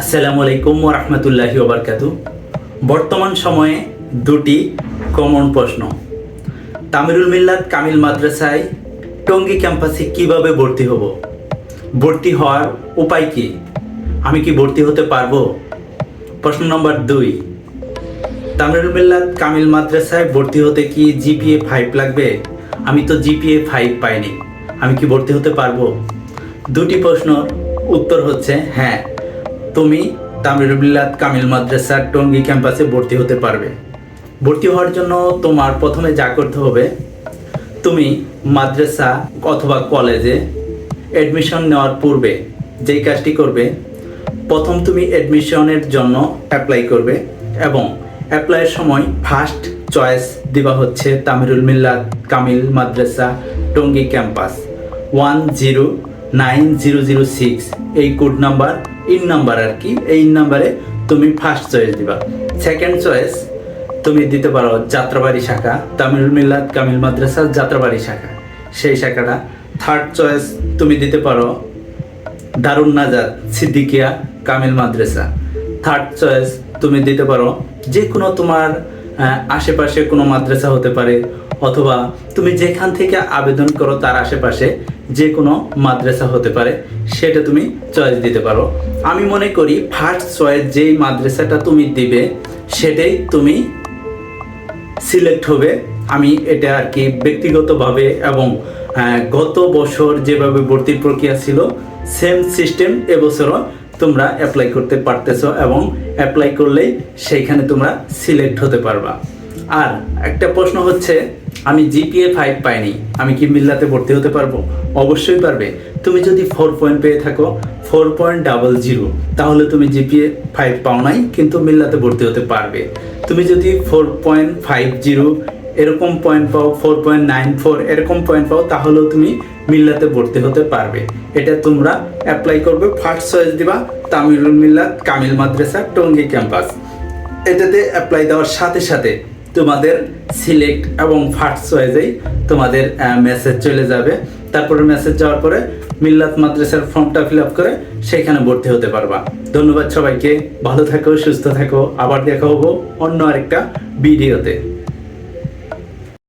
আসসালামু আলাইকুম রহমতুল্লাহি ওবরকাতু বর্তমান সময়ে দুটি কমন প্রশ্ন। তামিরুল মিল্লাত কামিল মাদ্রাসায় টঙ্গী ক্যাম্পাসে কীভাবে ভর্তি হব? ভর্তি হওয়ার উপায় কি? আমি কি ভর্তি হতে পারব? প্রশ্ন নম্বর দুই, তামিরুল মিল্লাত কামিল মাদ্রাসায় ভর্তি হতে কি জিপিএ ফাইভ লাগবে? আমি তো জিপিএ ফাইভ পাইনি। আমি কি ভর্তি হতে পারব? দুটি প্রশ্নর উত্তর হচ্ছে হ্যাঁ। তুমি তামিরুল মিল্লাত কামিল মাদ্রাসার টঙ্গী ক্যাম্পাসে ভর্তি হতে পারবে। ভর্তি হওয়ার জন্য তোমার প্রথমে যা করতে হবে, তুমি মাদ্রাসা অথবা কলেজে অ্যাডমিশন নেওয়ার পূর্বে যেই কাজটি করবে, প্রথম তুমি অ্যাডমিশনের জন্য অ্যাপ্লাই করবে এবং অ্যাপ্লাইয়ের সময় ফার্স্ট চয়েস দেওয়া হচ্ছে তামিরুল মিল্লাত কামিল মাদ্রাসা Tongi campus. One zero nine zero zero six, এই কোড নাম্বার ইন নাম্বার আর কি, এই নাম্বারে তুমি ফার্স্ট চয়েস দিবা। সেকেন্ড চয়েস তুমি দিতে পারো যাত্রাবাড়ি শাখা তামিল মিল্লাত কামিল মাদ্রাসা যাত্রাবাড়ি শাখা। সেই শাখাটা। থার্ড চয়েস তুমি দিতে পারো দারুণ নাজাদ সিদ্দিকিয়া কামিল মাদ্রাসা। থার্ড চয়েস তুমি দিতে পারো যে কোনো তোমার আশেপাশে কোনো মাদ্রাসা হতে পারে, অথবা তুমি যেখান থেকে আবেদন করো তার আশেপাশে যে কোনো মাদ্রাসা হতে পারে, সেটা তুমি চয়েস দিতে পারো। আমি মনে করি ফার্স্ট চয়েস যেই মাদ্রাসাটা তুমি দিবে, সেটাই তুমি সিলেক্ট হবে। আমি এটা আর কি ব্যক্তিগতভাবে এবং গত বছর যেভাবে ভর্তির প্রক্রিয়া ছিল সেম সিস্টেম এবছরও তোমরা অ্যাপ্লাই করতে পারতেছো এবং অ্যাপ্লাই করলেই সেইখানে তোমরা সিলেক্ট হতে পারবা। আর একটা প্রশ্ন হচ্ছে, আমি জিপিএ ফাইভ পাইনি, আমি কি মিল্লাতে ভর্তি হতে পারব? অবশ্যই পারবে। তুমি যদি ফোর পয়েন্ট পেয়ে থাকো ফোর পয়েন্ট ডাবল জিরো তাহলে তুমি জিপিএ ফাইভ পাও নাই, কিন্তু মিল্লাতে ভর্তি হতে পারবে। তুমি যদি ফোর পয়েন্ট ফাইভ জিরো এরকম পয়েন্ট পাও ফোর পয়েন্ট নাইন ফোর এরকম পয়েন্ট পাও, তাহলেও তুমি মিল্লাতে ভর্তি হতে পারবে। এটা তোমরা অ্যাপ্লাই করবে। ফার্স্ট চয়েস দিবা তামিলুল মিল্লাত কামিল মাদ্রাসা, টঙ্গী ক্যাম্পাস এটাতে অ্যাপ্লাই দেওয়ার সাথে সাথে তোমাদের সিলেক্ট এবং ফার্স্ট চয়েসেই তোমাদের মেসেজ চলে যাবে। তারপরে মেসেজ যাওয়ার পরে মিল্লাত মাদ্রাসার ফর্মটা ফিল আপ করে সেখানে ভর্তি হতে পারবা। ধন্যবাদ সবাইকে। ভালো থাকো, সুস্থ থাকো। আবার দেখা হব অন্য আরেকটা ভিডিওতে